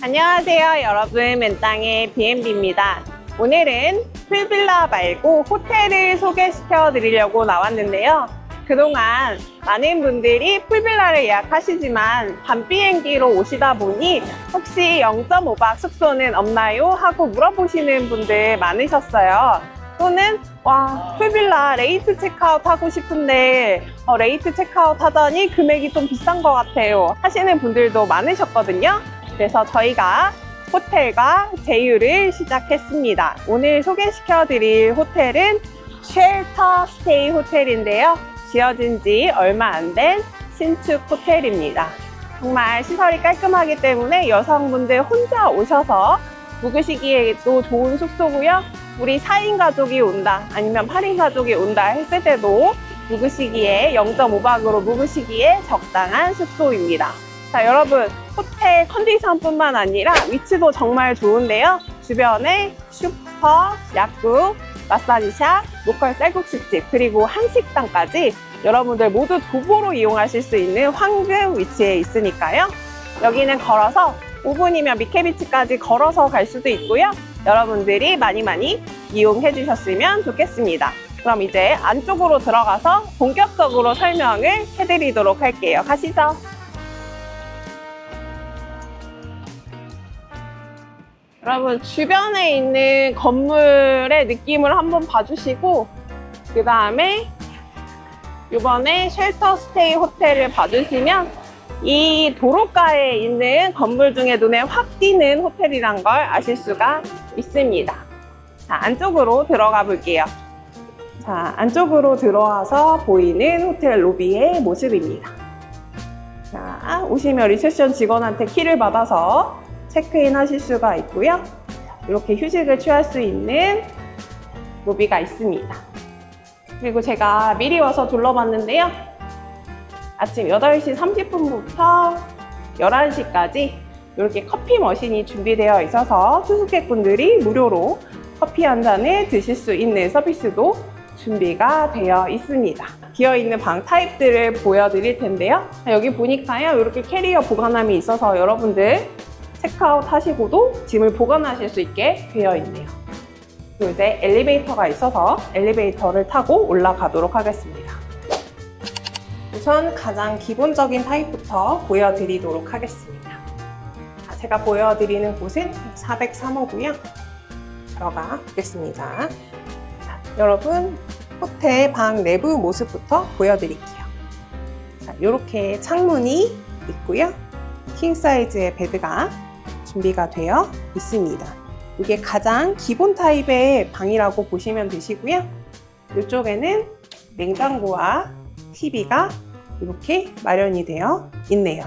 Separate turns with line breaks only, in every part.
안녕하세요 여러분. 맨땅의 B&B입니다. 오늘은 풀빌라 말고 호텔을 소개시켜 드리려고 나왔는데요. 그동안 많은 분들이 풀빌라를 예약하시지만 밤 비행기로 오시다 보니 혹시 0.5박 숙소는 없나요? 하고 물어보시는 분들 많으셨어요. 또는 와 풀빌라 레이트 체크아웃 하고 싶은데 어, 레이트 체크아웃 하더니 금액이 좀 비싼 것 같아요. 하시는 분들도 많으셨거든요 그래서 저희가 호텔과 제휴를 시작했습니다. 오늘 소개시켜 드릴 호텔은 쉘터 스테이 호텔인데요. 지어진 지 얼마 안 된 신축 호텔입니다. 정말 시설이 깔끔하기 때문에 여성분들 혼자 오셔서 묵으시기에도 좋은 숙소고요. 우리 4인 가족이 온다, 아니면 8인 가족이 온다 했을 때도 묵으시기에 0.5박으로 묵으시기에 적당한 숙소입니다. 자, 여러분, 호텔 컨디션뿐만 아니라 위치도 정말 좋은데요. 주변에 슈퍼, 약국, 마사지샵, 로컬 쌀국수집, 그리고 한식당까지 여러분들 모두 도보로 이용하실 수 있는 황금 위치에 있으니까요. 여기는 걸어서 5분이면 미케비치까지 걸어서 갈 수도 있고요. 여러분들이 많이 많이 이용해 주셨으면 좋겠습니다. 그럼 이제 안쪽으로 들어가서 본격적으로 설명을 해드리도록 할게요. 가시죠. 여러분 주변에 있는 건물의 느낌을 한번 봐주시고 그 다음에 이번에 쉘터 스테이 호텔을 봐주시면 이 도로가에 있는 건물 중에 눈에 확 띄는 호텔이란 걸 아실 수가 있습니다. 자, 안쪽으로 들어가 볼게요. 자, 안쪽으로 들어와서 보이는 호텔 로비의 모습입니다. 자, 오시면 리셉션 직원한테 키를 받아서 체크인 하실 수가 있고요. 이렇게 휴식을 취할 수 있는 로비가 있습니다. 그리고 제가 미리 와서 둘러봤는데요. 아침 8시 30분부터 11시까지 이렇게 커피 머신이 준비되어 있어서 투숙객분들이 무료로 커피 한 잔을 드실 수 있는 서비스도 준비가 되어 있습니다. 비어 있는 방 타입들을 보여드릴 텐데요. 여기 보니까요, 이렇게 캐리어 보관함이 있어서 여러분들 체크아웃 하시고도 짐을 보관하실 수 있게 되어 있네요. 그리고 이제 엘리베이터가 있어서 엘리베이터를 타고 올라가도록 하겠습니다. 우선 가장 기본적인 타입부터 보여드리도록 하겠습니다. 자, 제가 보여드리는 곳은 403호고요. 들어가 보겠습니다. 자, 여러분 호텔 방 내부 모습부터 보여드릴게요. 자, 이렇게 창문이 있고요. 킹 사이즈의 베드가 준비가 되어 있습니다. 이게 가장 기본 타입의 방이라고 보시면 되시고요. 이쪽에는 냉장고와 TV가 이렇게 마련이 되어 있네요.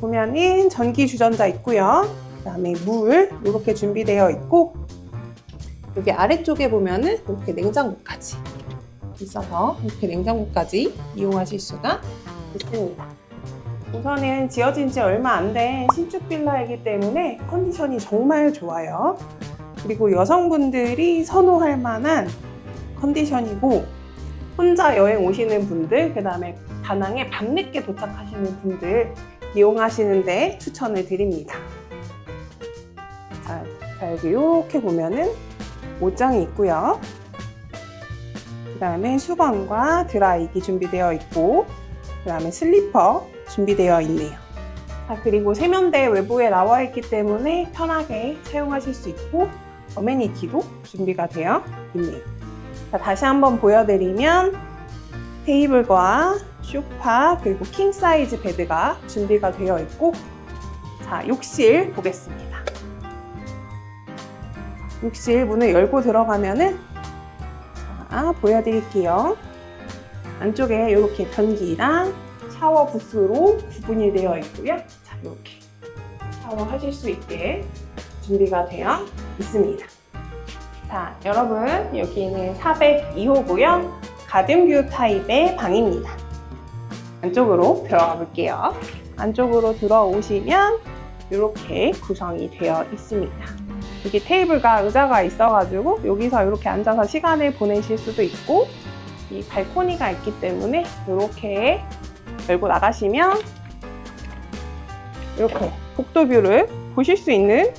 보면은 전기 주전자 있고요. 그다음에 물 이렇게 준비되어 있고 여기 아래쪽에 보면은 이렇게 냉장고까지 있어서 이렇게 냉장고까지 이용하실 수가 있습니다. 우선은 지어진 지 얼마 안 된 신축 빌라이기 때문에 컨디션이 정말 좋아요. 그리고 여성분들이 선호할 만한 컨디션이고 혼자 여행 오시는 분들, 그 다음에 다낭에 밤늦게 도착하시는 분들 이용하시는데 추천을 드립니다. 자, 자 여기 이렇게 보면은 옷장이 있고요. 그 다음에 수건과 드라이기 준비되어 있고, 그 다음에 슬리퍼 준비되어 있네요. 자, 그리고 세면대 외부에 나와 있기 때문에 편하게 사용하실 수 있고, 어메니티도 준비가 되어 있네요. 자, 다시 한번 보여드리면 테이블과 쇼파 그리고 킹 사이즈 베드가 준비가 되어 있고, 자, 욕실 보겠습니다. 욕실 문을 열고 들어가면은 자, 보여드릴게요. 안쪽에 이렇게 변기랑 샤워 부스로 구분이 되어 있고요. 자, 이렇게 샤워하실 수 있게 준비가 되어 있습니다. 자, 여러분 여기는 402호고요. 가든뷰 타입의 방입니다. 안쪽으로 들어가 볼게요. 안쪽으로 들어오시면 이렇게 구성이 되어 있습니다. 여기 테이블과 의자가 있어가지고 여기서 이렇게 앉아서 시간을 보내실 수도 있고 이 발코니가 있기 때문에 이렇게 열고 나가시면 이렇게 복도 뷰를 보실 수 있는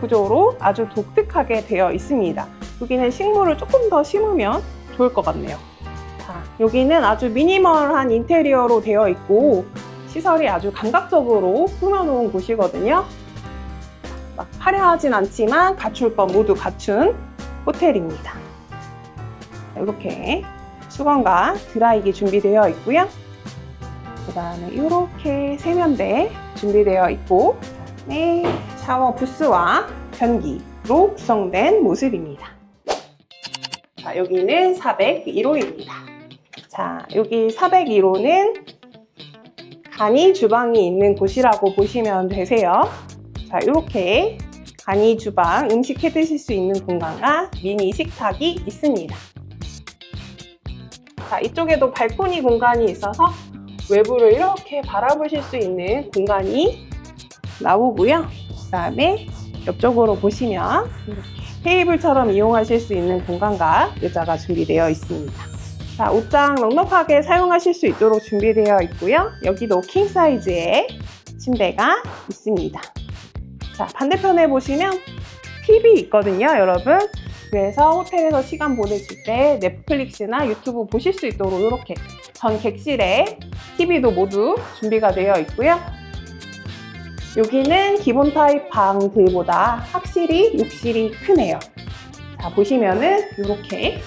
구조로 아주 독특하게 되어 있습니다. 여기는 식물을 조금 더 심으면 좋을 것 같네요. 자, 여기는 아주 미니멀한 인테리어로 되어 있고 시설이 아주 감각적으로 꾸며놓은 곳이거든요. 막 화려하진 않지만 갖출 것 모두 갖춘 호텔입니다. 이렇게 수건과 드라이기 준비되어 있고요. 그 다음에 이렇게 세면대 준비되어 있고 네, 샤워 부스와 변기로 구성된 모습입니다. 자, 여기는 401호입니다. 자, 여기 401호는 간이 주방이 있는 곳이라고 보시면 되세요. 자, 이렇게 간이 주방 음식 해 드실 수 있는 공간과 미니 식탁이 있습니다. 자, 이쪽에도 발코니 공간이 있어서 외부를 이렇게 바라보실 수 있는 공간이 나오고요. 그 다음에 옆쪽으로 보시면 테이블처럼 이용하실 수 있는 공간과 의자가 준비되어 있습니다. 자, 옷장 넉넉하게 사용하실 수 있도록 준비되어 있고요. 여기도 킹 사이즈의 침대가 있습니다. 자, 반대편에 보시면 TV 있거든요, 여러분. 그래서 호텔에서 시간 보내실 때 넷플릭스나 유튜브 보실 수 있도록 이렇게 전 객실에 TV도 모두 준비가 되어 있고요. 여기는 기본 타입 방들보다 확실히 욕실이 크네요. 자, 보시면은 이렇게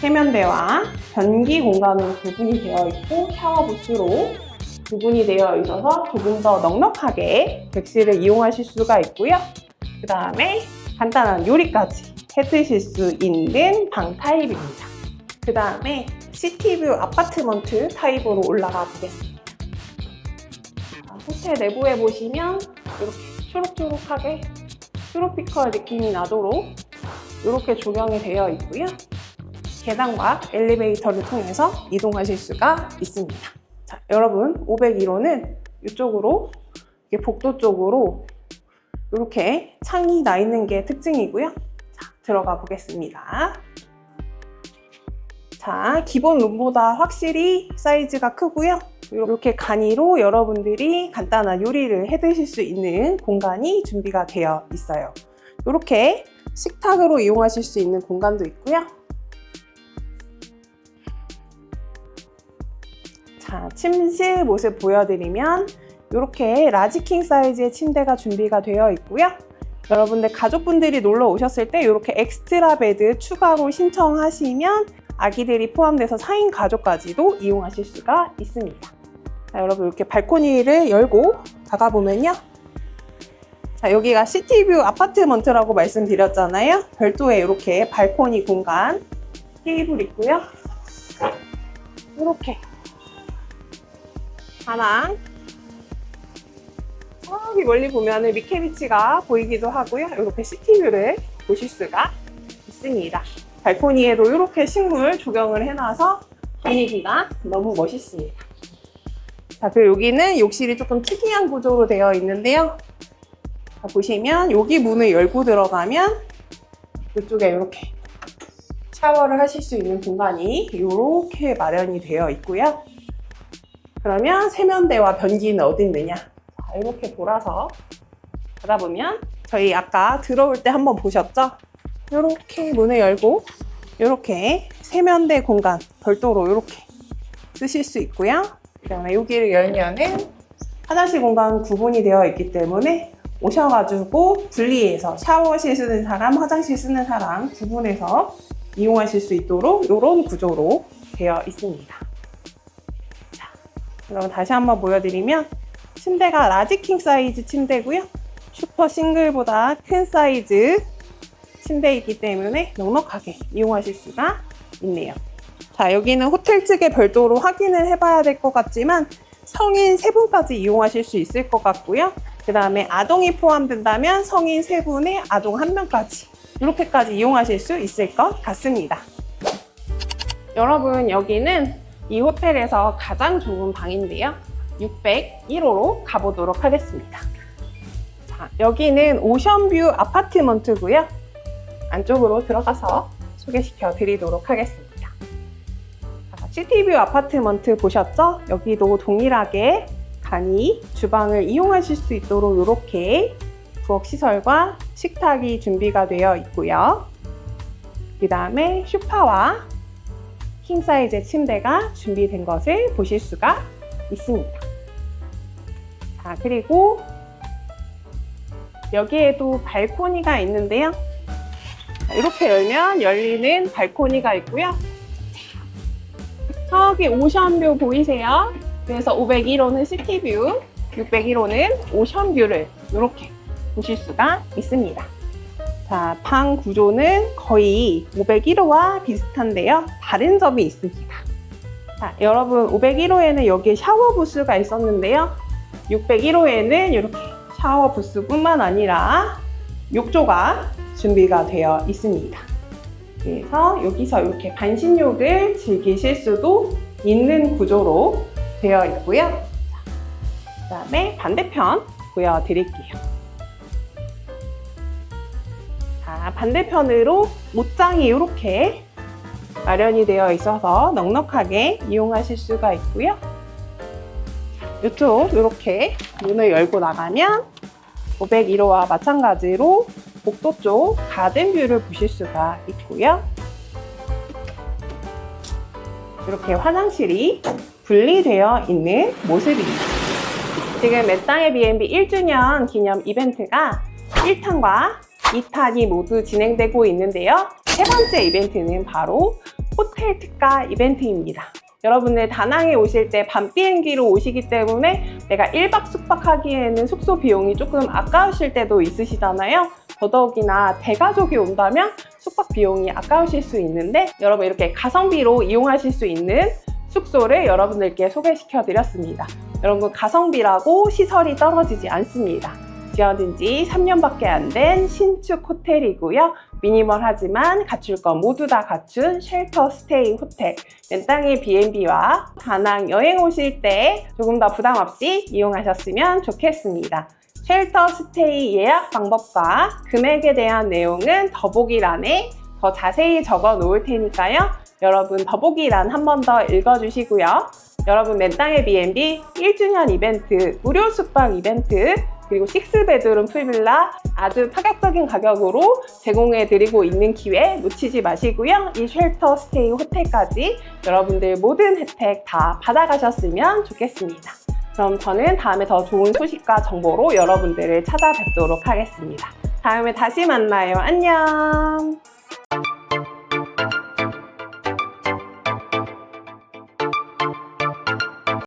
세면대와 변기 공간으로 구분이 되어 있고 샤워 부스로 구분이 되어 있어서 조금 더 넉넉하게 객실을 이용하실 수가 있고요. 그 다음에 간단한 요리까지 해 드실 수 있는 방 타입입니다. 그 다음에 시티뷰 아파트먼트 타입으로 올라가 보겠습니다. 자, 호텔 내부에 보시면 이렇게 초록초록하게 트로피컬 느낌이 나도록 이렇게 조경이 되어 있고요. 계단과 엘리베이터를 통해서 이동하실 수가 있습니다. 자, 여러분 501호는 이쪽으로 복도 쪽으로 이렇게 창이 나 있는 게 특징이고요. 자, 들어가 보겠습니다. 자, 기본 룸보다 확실히 사이즈가 크고요. 이렇게 간이로 여러분들이 간단한 요리를 해 드실 수 있는 공간이 준비가 되어 있어요. 이렇게 식탁으로 이용하실 수 있는 공간도 있고요. 자, 침실 모습 보여드리면 이렇게 라지킹 사이즈의 침대가 준비가 되어 있고요. 여러분들 가족분들이 놀러 오셨을 때 이렇게 엑스트라 베드 추가로 신청하시면 아기들이 포함돼서 4인 가족까지도 이용하실 수가 있습니다. 자, 여러분 이렇게 발코니를 열고 나가보면요. 자, 여기가 시티뷰 아파트먼트라고 말씀드렸잖아요. 별도의 이렇게 발코니 공간 테이블 있고요. 이렇게 하나 저기 멀리 보면은 미케비치가 보이기도 하고요. 이렇게 시티뷰를 보실 수가 있습니다. 발코니에도 이렇게 식물 조경을 해놔서 분위기가 너무 멋있습니다. 자, 그리고 여기는 욕실이 조금 특이한 구조로 되어 있는데요. 자, 보시면 여기 문을 열고 들어가면 이쪽에 이렇게 샤워를 하실 수 있는 공간이 이렇게 마련이 되어 있고요. 그러면 세면대와 변기는 어디 있느냐? 자, 이렇게 돌아서 가다 보면 저희 아까 들어올 때 한번 보셨죠? 이렇게 문을 열고 이렇게 세면대 공간 별도로 이렇게 쓰실 수 있고요. 그다음에 여기를 열면은 화장실 공간 구분이 되어 있기 때문에 오셔가지고 분리해서 샤워실 쓰는 사람, 화장실 쓰는 사람 구분해서 이용하실 수 있도록 이런 구조로 되어 있습니다. 자, 그럼 다시 한번 보여드리면 침대가 라지킹 사이즈 침대고요. 슈퍼 싱글보다 큰 사이즈 침대이기 때문에 넉넉하게 이용하실 수가 있네요. 자, 여기는 호텔 측에 별도로 확인을 해봐야 될 것 같지만 성인 3분까지 이용하실 수 있을 것 같고요. 그 다음에 아동이 포함된다면 성인 3분에 아동 1명까지 이렇게까지 이용하실 수 있을 것 같습니다. 여러분 여기는 이 호텔에서 가장 좋은 방인데요. 601호로 가보도록 하겠습니다. 자, 여기는 오션뷰 아파트먼트고요. 안쪽으로 들어가서 소개시켜 드리도록 하겠습니다. 자, 시티뷰 아파트먼트 보셨죠? 여기도 동일하게 간이 주방을 이용하실 수 있도록 이렇게 부엌 시설과 식탁이 준비가 되어 있고요. 그 다음에 쇼파와 킹 사이즈의 침대가 준비된 것을 보실 수가 있습니다. 자, 그리고 여기에도 발코니가 있는데요. 자, 이렇게 열면 열리는 발코니가 있고요. 저기 오션뷰 보이세요? 그래서 501호는 시티뷰, 601호는 오션뷰를 이렇게 보실 수가 있습니다. 자, 방 구조는 거의 501호와 비슷한데요. 다른 점이 있습니다. 자, 여러분 501호에는 여기에 샤워 부스가 있었는데요. 601호에는 이렇게 샤워 부스뿐만 아니라 욕조가 준비가 되어 있습니다. 그래서 여기서 이렇게 반신욕을 즐기실 수도 있는 구조로 되어 있고요. 그 다음에 반대편 보여드릴게요. 자, 반대편으로 옷장이 이렇게 마련이 되어 있어서 넉넉하게 이용하실 수가 있고요. 이쪽 이렇게 문을 열고 나가면 501호와 마찬가지로 복도 쪽 가든뷰를 보실 수가 있고요. 이렇게 화장실이 분리되어 있는 모습입니다. 지금 맨땅의 B&B 1주년 기념 이벤트가 1탄과 2탄이 모두 진행되고 있는데요. 세 번째 이벤트는 바로 호텔 특가 이벤트입니다. 여러분들 다낭에 오실 때 밤 비행기로 오시기 때문에 내가 1박 숙박하기에는 숙소 비용이 조금 아까우실 때도 있으시잖아요. 더더욱이나 대가족이 온다면 숙박 비용이 아까우실 수 있는데 여러분 이렇게 가성비로 이용하실 수 있는 숙소를 여러분들께 소개시켜 드렸습니다. 여러분 가성비라고 시설이 떨어지지 않습니다. 지어진 지 3년밖에 안 된 신축 호텔이고요. 미니멀하지만 갖출 것 모두 다 갖춘 쉘터 스테이 호텔. 맨땅의 B&B와 다낭 여행 오실 때 조금 더 부담 없이 이용하셨으면 좋겠습니다. 쉘터 스테이 예약 방법과 금액에 대한 내용은 더보기란에 더 자세히 적어 놓을 테니까요. 여러분 더보기란 한 번 더 읽어주시고요. 여러분 맨땅의 B&B 1주년 이벤트, 무료 숙박 이벤트, 그리고 식스베드룸 풀빌라 아주 파격적인 가격으로 제공해 드리고 있는 기회 놓치지 마시고요. 이 쉘터 스테이 호텔까지 여러분들 모든 혜택 다 받아가셨으면 좋겠습니다. 그럼 저는 다음에 더 좋은 소식과 정보로 여러분들을 찾아뵙도록 하겠습니다. 다음에 다시 만나요. 안녕!